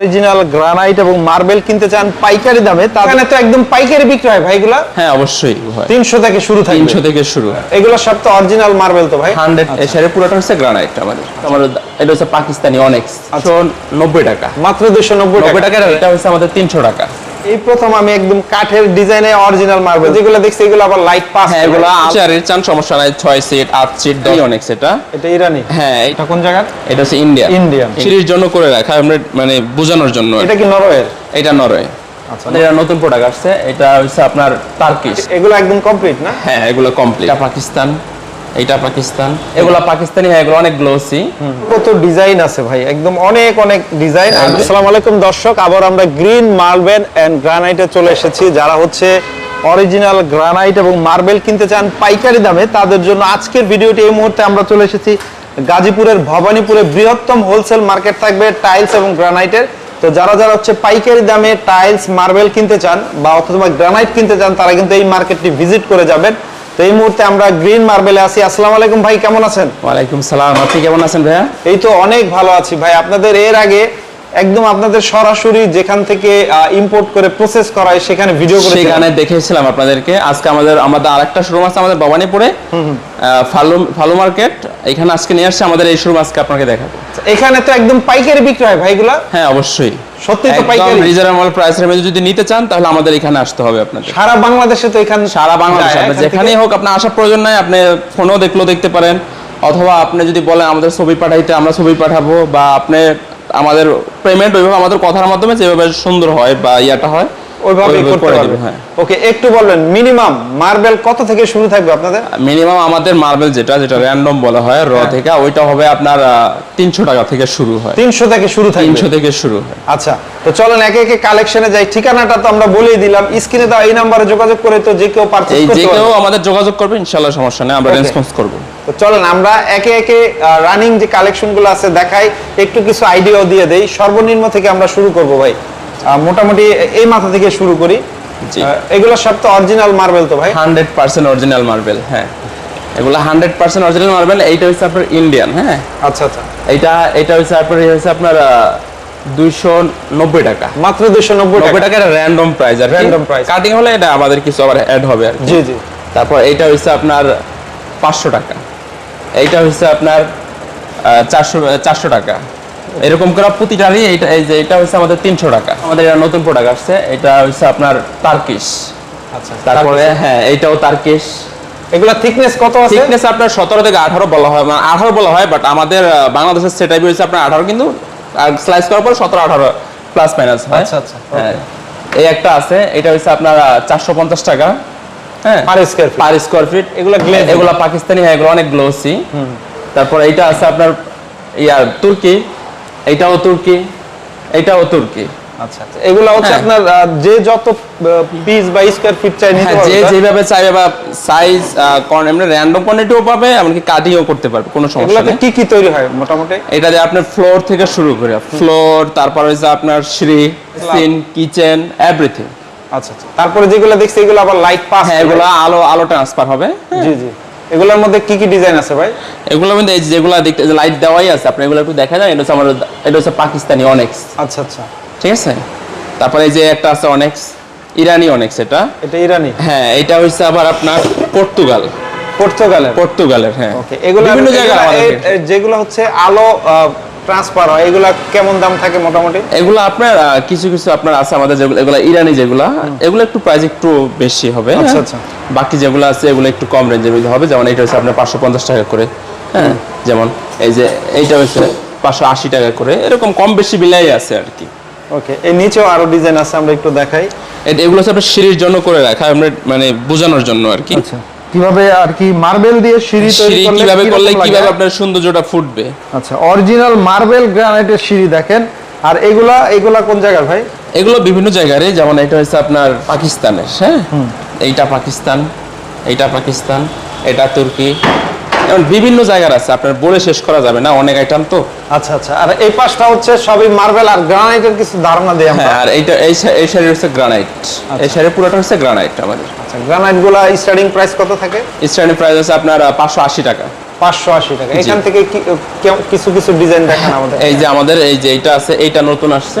Original granite এবং marble কিনতে চান পাইকারি দামে তাহলে তো একদম পাইকারি বিক্রি হয় ভাইগুলা হ্যাঁ অবশ্যই তিনশো থেকে শুরু থাকে তিনশো থেকে শুরু। এগুলো সব তো অরিজিনাল মার্বেল তো ভাই? হান্ড্রেড এসারে পুরোটা হচ্ছে গ্রানাইট আমাদের। আমার এটা হচ্ছে পাকিস্তানি অনেক একশো নব্বই টাকা। মাত্র দুশো নব্বই নব্বই টাকা এটা হচ্ছে আমাদের তিনশো টাকা। এই প্রথম আমি একদম কাঠের ডিজাইনে অরিজিনাল মার্বেল যেগুলো দেখছি এগুলো আবার লাইট পাস হ্যাঁ এগুলো চারের চান সমস্যা নাই ছয় সিট আট সিট দশ অনেক্স এটা। এটা ইরানি? হ্যাঁ এটা কোন জায়গার? এটা হচ্ছে ইন্ডিয়া Indian। সিঁড়ির জন্য করে রাখা আমরা মানে বোঝানোর জন্য। এটা কি নরওয়ের? এটা নরওয়ে। আচ্ছা এটা নতুন প্রোডাক্ট আসছে এটা হচ্ছে আপনার টার্কিশ এগুলো একদম কমপ্লিট না? হ্যাঁ এগুলো কমপ্লিট এটা পাকিস্তান। এটা পাকিস্তান। এগুলো পাকিস্তানি হ্যাঁ এগুলো অনেক গ্লোসি কত ডিজাইন আছে ভাই একদম অনেক অনেক ডিজাইন আসসালামু আলাইকুম দর্শক আবার আমরা গ্রিন মার্বেল এন্ড গ্রানাইটে চলে এসেছি। যারা হচ্ছে অরিজিনাল গ্রানাইট এবং মার্বেল কিনতে চান পাইকারি দামে তাদের জন্য আজকের ভিডিওটি এই মুহূর্তে আমরা চলে এসেছি গাজীপুরের ভবানীপুরে বৃহত্তম হোলসেল মার্কেট থাকবে টাইলস এবং গ্রানাইটের তো যারা যারা হচ্ছে পাইকারি দামে টাইলস মার্বেল কিনতে চান বা অথবা গ্রানাইট কিনতে চান তারা কিন্তু এই মার্কেটটি ভিজিট করে যাবেন। তো এই মুহূর্তে আমরা গ্রিন মার্বেলে আছি। আসসালামু আলাইকুম ভাই কেমন আছেন? ওয়ালাইকুম সালাম। আপনি কেমন আছেন ভাইয়া? এই তো অনেক ভালো আছি ভাই। আপনাদের এর আগে একদম আপনাদের সরাসরি যেখান থেকে ইম্পোর্ট করে প্রসেস করা হয় সেখানে ভিডিও করে সেখানে দেখেছিলাম আপনাদেরকে। আজকে আমাদের আমাদের আরেকটা শোরুম আছে আমাদের ভবানীপুরে। ফালু ফালু মার্কেট। এখানে আজকে নিয়ে আসছে আমাদের এই শোরুম আজকে আপনাকে দেখাবো। এখানে তো একদম পাইকারি বিক্রি হয় ভাইগুলা হ্যাঁ অবশ্যই। সত্যি তো পাইকারি। রিজনেবল প্রাইসের মধ্যে যদি নিতে চান তাহলে আমাদের এখানে আসতে হবে আপনাদের। সারা বাংলাদেশে তো এখানে সারা বাংলাদেশে। আপনি যেখানেই হোক আপনার আসার প্রয়োজন নাই আপনি ফোনেও দেখলেও দেখতে পারেন। অথবা আপনি যদি বলেন আমাদের ছবি পাঠাইতে আমরা ছবি পাঠাবো বা আপনি আমাদের পেমেন্ট ওইভাবে আমাদের কথার মাধ্যমে যেভাবে সুন্দর হয় বা ইয়াটা হয় ওইভাবে করতে পারবে। হ্যাঁ। ওকে একটু বলবেন মিনিমাম মার্বেল কত থেকে শুরু থাকবে আপনাদের? মিনিমাম আমাদের মার্বেল যেটা যেটা র্যান্ডম বলা হয় র হ্যাঁ। থেকে ওইটা হবে আপনার তিনশো টাকা থেকে শুরু হয়। তিনশো থেকে শুরু থাকবে। তিনশো থেকে শুরু হয়। আচ্ছা তো চলেন একে একে কালেকশনে যাই। ঠিকানাটা তো আমরা বলেই দিলাম। স্ক্রিনে দাও এই নাম্বারে যোগাযোগ করে তো যে কেউ পারচেজ এই যে কেউ আমাদের যোগাযোগ করবে ইনশাল্লাহ সমস্যা নেই আমরা রেসপন্স করব। তো চলেন আমরা একে একে রানিং যে কালেকশনগুলো আছে দেখাই একটু কিছু আইডিয়াও দিয়ে দেই। সর্বনিম্ন থেকে আমরা শুরু করব ভাই। মোটামুটি এই মাথা থেকে শুরু করি। এগুলো সব তো অরিজিনাল মার্বেল তো ভাই? হান্ড্রেড পার্সেন্ট অরিজিনাল মার্বেল হ্যাঁ। এগুলো হান্ড্রেড পার্সেন্ট অরিজিনাল মার্বেল এইটা হচ্ছে আপনার ইন্ডিয়ান হ্যাঁ। আচ্ছা আচ্ছা। এইটা এটা হচ্ছে আপনার এই হচ্ছে আপনার দুইশো নব্বই টাকা। মাত্র দুশো নব্বই নব্বই টাকা। টাকার র্যান্ডম প্রাইস আর র্যান্ডম price। কাটিং হলে এটা আমাদের কিছু আবার অ্যাড হবে আর জি জি। তারপর এইটা হচ্ছে আপনার পাঁচশো টাকা। এইটা হচ্ছে আপনার চারশো চারশো টাকা। এরকম করে প্রতিটারই এইটা এই যে এটা হচ্ছে আমাদের তিনশো টাকা। আমাদের এটা নতুন প্রোডাক্ট আসছে এটা হচ্ছে আপনার তার্কিশ আচ্ছা তারপরে হ্যাঁ এইটাও তার্কিশ এগুলা থিকনেস কত আছে? থিকনেস আপনার সতেরো থেকে আঠারো বলা হয় মানে আঠারো বলা হয় বাট আমাদের বাংলাদেশের সেটাই হচ্ছে আপনার আঠারো কিন্তু স্লাইস করার পর সতেরো আঠারো প্লাস মাইনাস হয়। আচ্ছা, আচ্ছা, হ্যাঁ। এই একটা আছে এটা হচ্ছে আপনার চারশো পঞ্চাশ টাকা। হ্যাঁ। Per square per square feet এগুলো এগুলো পাকিস্তানি হয় এগুলো অনেক গ্লোসি তারপর এইটা আছে আপনার ইয়ার তুর্কি। এইটাও তুর্কি এইটাও তুর্কি। আচ্ছা আচ্ছা। হচ্ছে হ্যাঁ। আপনার যে যত পিস বা স্কয়ার ফিট চাই নিতে হ্যাঁ যে যেভাবে চাইবে বা সাইজ এমনি র্যান্ডম কোয়ান্টিটিও পাবে এমনকি কাটিংও করতে পারবে কোনো সমস্যা এগুলোতে নেই। কি কি তৈরি হয় মোটামুটি? এটা যে আপনার ফ্লোর থেকে শুরু করে ফ্লোর তারপর হচ্ছে আপনার সিঁড়ি সিন কিচেন এভরিথিং আচ্ছা আচ্ছা। তারপরে যেগুলো দেখছি এগুলো আবার লাইট পাস হ্যাঁ এগুলো আলো আলো ট্রান্সফার হবে। জি জি। এগুলোর মধ্যে কি কি ডিজাইন আছে ভাই? এগুলোর মধ্যে এই যেগুলো দেখতে লাইট দেওয়াই আছে আপনি এগুলো একটু দেখা যায়? এটা হচ্ছে আমার এটা হচ্ছে পাকিস্তানি অনেক্স আচ্ছা আচ্ছা। ঠিক আছে? তারপরে এই যে একটা আছে অনেক্স ইরানি অনেক্স এটা। এটা ইরানি? হ্যাঁ এটা হচ্ছে আবার আপনার পর্তুগাল। পর্তুগালের? পর্তুগালের হ্যাঁ। ওকে এগুলো বিভিন্ন জায়গায় আমাদের যেগুলো হচ্ছে আলো ট্রান্সফার হয় এগুলা কেমন দাম থাকে মোটামুটি? এগুলো আপনার কিছু কিছু আপনার আছে আমাদের যেগুলো এগুলো ইরানি যেগুলো এগুলো একটু প্রাইস একটু বেশি হবে আচ্ছা, হ্যাঁ। আচ্ছা। বাকি যেগুলো আছে এগুলো একটু কম রেঞ্জের মধ্যে হবে যেমন এটা হচ্ছে আপনার পাঁচশো পঞ্চাশ টাকা করে হ্যাঁ? যেমন এই যে এইটা হচ্ছে পাঁচশো আশি টাকা করে এরকম কম বেশি বিলাই আছে আর কি। ওকে এই নিচেও আরও ডিজাইন আছে আমরা একটু দেখাই। এগুলো হচ্ছে আপনার সিঁড়ির জন্য করে রাখা আমরা মানে বোঝানোর জন্য আর কি। আচ্ছা। কীভাবে আর কি মার্বেল দিয়ে সিঁড়ি তৈরি করলে কীভাবে করলে কীভাবে আপনার সৌন্দর্যটা ফুটবে? আচ্ছা অরিজিনাল মার্বেল গ্রানাইটের সিঁড়ি দেখেন। আর এগুলা এগুলা কোন জায়গার ভাই? এগুলো বিভিন্ন জায়গায় যেমন এটা হচ্ছে আপনার পাকিস্তানের হ্যাঁ? এইটা পাকিস্তান এইটা পাকিস্তান এটা তুর্কি বিভিন্ন জায়গার আছে আপনার বলে শেষ করা যাবে না অনেক আইটেম তো। আচ্ছা আচ্ছা। আর এই পাশটা হচ্ছে সবই মার্বেল আর গ্রানাইটের কিছু ধারণা দিই আমরা। হ্যাঁ আর এইটা এই এই শাড়ি হচ্ছে গ্রানাইট এই শাড়ি পুরোটা হচ্ছে গ্রানাইট আমাদের। আচ্ছা গ্রানাইটগুলা স্টার্টিং প্রাইস কত থাকে? স্টার্টিং প্রাইস আছে আপনার পাঁচশো আশি টাকা। পাঁচশো আশি টাকা। এখান থেকে কিছু কিছু ডিজাইন দেখান আমাদের। এই যে আমাদের এই যে এইটা আছে এইটা নতুন আসছে।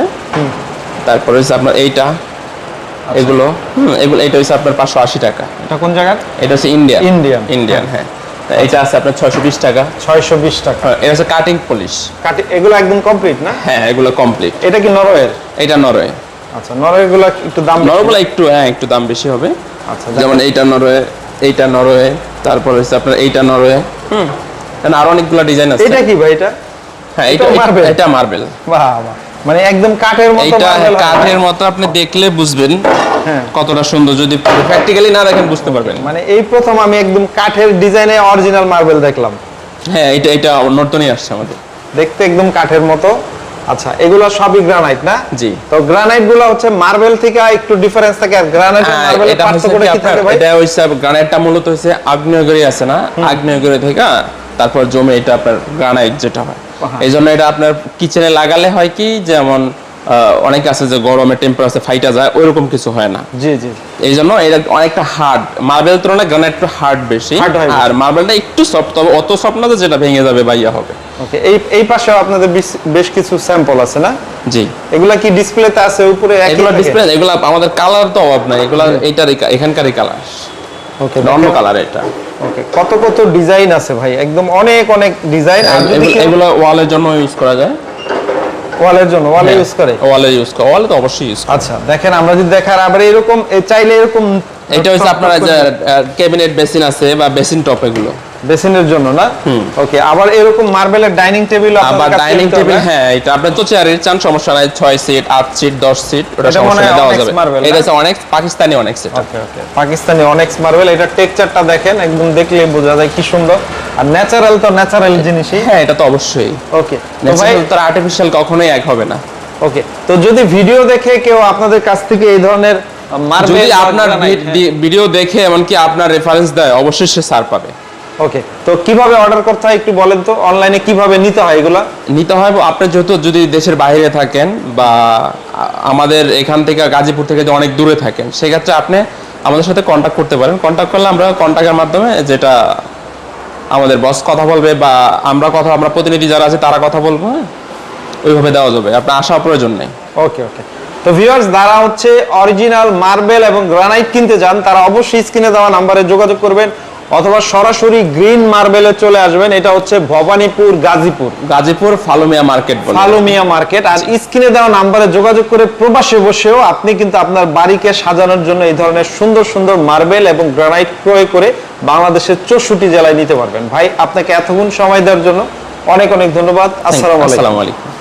তারপরে হচ্ছে আপনার এইটা এগুলো হুম, এগুলো এটা হচ্ছে আপনার পাঁচশো আশি টাকা। এটা কোন জায়গার? এটা হচ্ছে ইন্ডিয়া ইন্ডিয়ান ইন্ডিয়ান হ্যাঁ। এইটা আছে আপনার ছয়শো বিশ টাকা। ছয়শো বিশ টাকা। এটা আছে কাটিং পলিশ কাটি এগুলো একদম কমপ্লিট না? হ্যাঁ এগুলো কমপ্লিট এটা কি নরওয়ের? এটা নরওয়ে। আচ্ছা নরওয়েগুলো একটু দাম নরওয়েগুলো একটু হ্যাঁ একটু দাম বেশি হবে। আচ্ছা যেমন এইটা নরওয়ে এইটা নরওয়ে তারপর হচ্ছে আপনার এইটা নরওয়ে। হুম এখানে আরও অনেকগুলো ডিজাইন আছে। এটা কি ভাই এটা? হ্যাঁ এটা এটা এটা মার্বেল বাহ মানে একদম কাঠের মতো এইটা কাঠের মতো আপনি দেখলে বুঝবেন হ্যাঁ। কতটা সুন্দর। যদি প্র্যাকটিক্যালি না দেখেন বুঝতে পারবেন। মানে এই প্রথম আমি একদম কাঠের ডিজাইনে অরিজিনাল মার্বেল দেখলাম। হ্যাঁ এটা এটা নর্তনই আসছে আমাদের। দেখতে একদম কাঠের মতো। আচ্ছা এগুলো সবই গ্রানাইট না? জি। তো গ্রানাইটগুলো হচ্ছে মার্বেল থেকে একটু ডিফারেন্স থাকে আর গ্রানাইট আর মার্বেলের এটা কি কি থাকে ভাই? এটা হচ্ছে গ্রানাইটটা মূলত আগ্নেয়গিরি আছে না? আগ্নেয়গিরি থেকে তারপর জমে এটা আপনার গ্রানাইট যেটা হয়। এই জন্য এটা আপনার কিচেনে লাগালে হয় কি যেমন অনেক আছে যে গরমে টেম্পারেচার ফাইটা যায় ওইরকম কিছু হয় না। জি জি এই জন্য এটা অনেকটা হার্ড মার্বেল তুলনায় গ্রানাইট একটু হার্ড বেশি। হয়। আর মার্বেলটা একটু সফট তবে অত সফট না যে যেটা ভেঙে যাবে বা ইয়া হবে। ওকে এই এই পাশেও আপনাদের বেশ- কিছু স্যাম্পল আছে না? জি। এগুলা কি ডিসপ্লেতে আছে উপরে এগুলো? ডিসপ্লে এগুলা আমাদের কালার তো অভাব নাই এগুলা এইটারই এখানকারই কালার ওকে অন্য কালার এটা। ওকে কত কত ডিজাইন আছে ভাই? একদম অনেক অনেক ডিজাইন এগুলো- ওয়ালের জন্য ইউজ করা যায়। ওয়ালের জন্য ওয়ালে ইউজ করে? ওয়ালে ইউজ করে। ওয়ালে তো অবশ্যই ইউজ আচ্ছা দেখেন আমরা যদি দেখার আবার এরকম চাইলে এরকম এটা হচ্ছে আপনার যে ক্যাবিনেট বেসিন আছে বা বেসিন টপ এগুলো। বেসিনের জন্য না? ওকে আবার এরকম মার্বেলের ডাইনিং টেবিল আবার ডাইনিং টেবিল হ্যাঁ এটা আপনার তো চেয়ারের চান সমস্যা নাই ছয় সিট আট সিট দশ সিট ওটা সমস্যা হয় দেওয়া যাবে। এটা অনেক পাকিস্তানি অনেক set okay okay Pakistani onyx marble এটা টেক্সচারটা দেখেন একদম দেখলে বোঝা যায় কি সুন্দর। আর ন্যাচারাল তো ন্যাচারাল জিনিসই। হ্যাঁ এটা তো অবশ্যই। ওকে তো ভাই তার আর্টিফিশিয়াল কখনোই এক হবে না। ওকে তো যদি ভিডিও দেখে কেউ আপনাদের কাছ থেকে এই ধরনের মার্বেল আপনার ভিডিও দেখে এমনকি আপনার রেফারেন্স দেয় অবশ্যই সে সার পাবে। ওকে তো কীভাবে অর্ডার করতে হয় একটু বলেন তো অনলাইনে কীভাবে নিতে হয় এগুলা? নিতে হয় আপনি যেহেতু যদি দেশের বাইরে থাকেন বা আমাদের এখান থেকে গাজীপুর থেকে যদি অনেক দূরে থাকেন সেক্ষেত্রে আপনি আমাদের সাথে কন্ট্যাক্ট করতে পারেন। কন্ট্যাক্ট করলে আমরা কন্ট্যাক্টের মাধ্যমে যেটা আমাদের বস কথা বলবে বা আমরা কথা আমরা প্রতিনিধি যারা আছে তারা কথা বলব হ্যাঁ? ওইভাবে দেওয়া যাবে আপনার আসা প্রয়োজন নেই। ওকে ওকে তো ভিউয়ার্স যারা হচ্ছে অরিজিনাল মার্বেল এবং গ্রানাইট কিনতে চান তারা অবশ্যই স্ক্রিনে দেওয়া নাম্বারে যোগাযোগ করবেন। অথবা সরাসরি গ্রিন মার্বেলে চলে আসবেন। এটা হচ্ছে ভবানীপুর গাজীপুর। গাজীপুর ফালুমিয়া মার্কেট বলে। ফালুমিয়া মার্কেট। আর স্ক্রিনে দেওয়া নাম্বারে যোগাযোগ করে প্রবাসে বসেও আপনি কিন্তু আপনার বাড়িকে সাজানোর জন্য এই ধরনের সুন্দর সুন্দর মার্বেল এবং গ্রানাইট ক্রয় করে বাংলাদেশের চৌষট্টি জেলায় নিতে পারবেন। ভাই আপনাকে এতক্ষণ সময় দেওয়ার জন্য অনেক অনেক ধন্যবাদ। আসসালামু আলাইকুম।